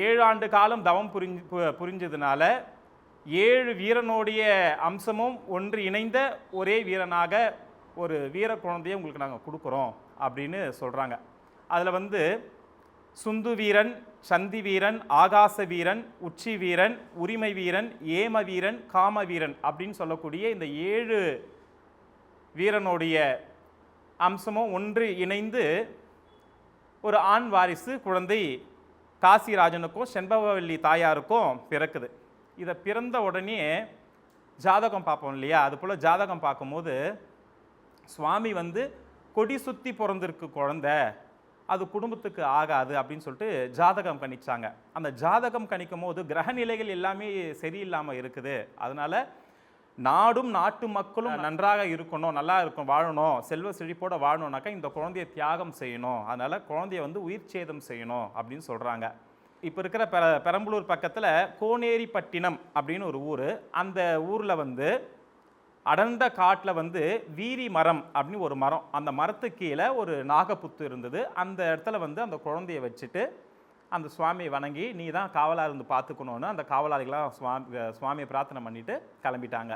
ஏழு ஆண்டு காலம் தவம் புரிஞ்சு பு- புரிஞ்சதுனால ஏழு வீரனுடைய அம்சமும் ஒன்று இணைந்த ஒரே வீரனாக ஒரு வீர குழந்தையை உங்களுக்கு நாங்கள் கொடுக்குறோம் அப்படின்னு சொல்கிறாங்க அதில் வந்து சுந்து வீரன் சந்தி வீரன் ஆகாச வீரன் உச்சி வீரன் உரிமை வீரன் ஏம வீரன் காம வீரன் அப்படின்னு சொல்லக்கூடிய இந்த ஏழு வீரனுடைய அம்சமும் ஒன்று இணைந்து ஒரு ஆண் வாரிசு குழந்தை காசிராஜனுக்கும் செண்பகவல்லி தாயாருக்கும் பிறக்குது. இதை பிறந்த உடனே ஜாதகம் பார்ப்போம் இல்லையா? அது போல் ஜாதகம் பார்க்கும்போது சுவாமி வந்து கொடி சுற்றி பிறந்திருக்கு குழந்த. அது குடும்பத்துக்கு ஆகாது அப்படின்னு சொல்லிட்டு ஜாதகம் கணிச்சாங்க. அந்த ஜாதகம் கணிக்கும் போது கிரக நிலைகள் எல்லாமே சரியில்லாமல் இருக்குது. அதனால் நாடும் நாட்டு மக்களும் நன்றாக இருக்கணும் நல்லா இருக்கும் வாழணும் செல்வ செழிப்போட வாழணும்னாக்கா இந்த குழந்தைய தியாகம் செய்யணும். அதனால குழந்தைய வந்து உயிர் சேதம் செய்யணும் அப்படின்னு சொல்றாங்க. இப்போ இருக்கிற பெர பெரம்பலூர் பக்கத்தில் கோனேரிப்பட்டினம் அப்படின்னு ஒரு ஊர். அந்த ஊரில் வந்து அடர்ந்த காட்டில் வந்து வீரி மரம் அப்படின்னு ஒரு மரம். அந்த மரத்துக்கு கீழே ஒரு நாகப்புத்து இருந்தது. அந்த இடத்துல வந்து அந்த குழந்தைய வச்சுட்டு அந்த சுவாமியை வணங்கி நீ தான் காவலாக இருந்து பார்த்துக்கணுன்னு அந்த காவலாளிகளாம் சுவாமி சுவாமியை பிரார்த்தனை பண்ணிவிட்டு கிளம்பிட்டாங்க.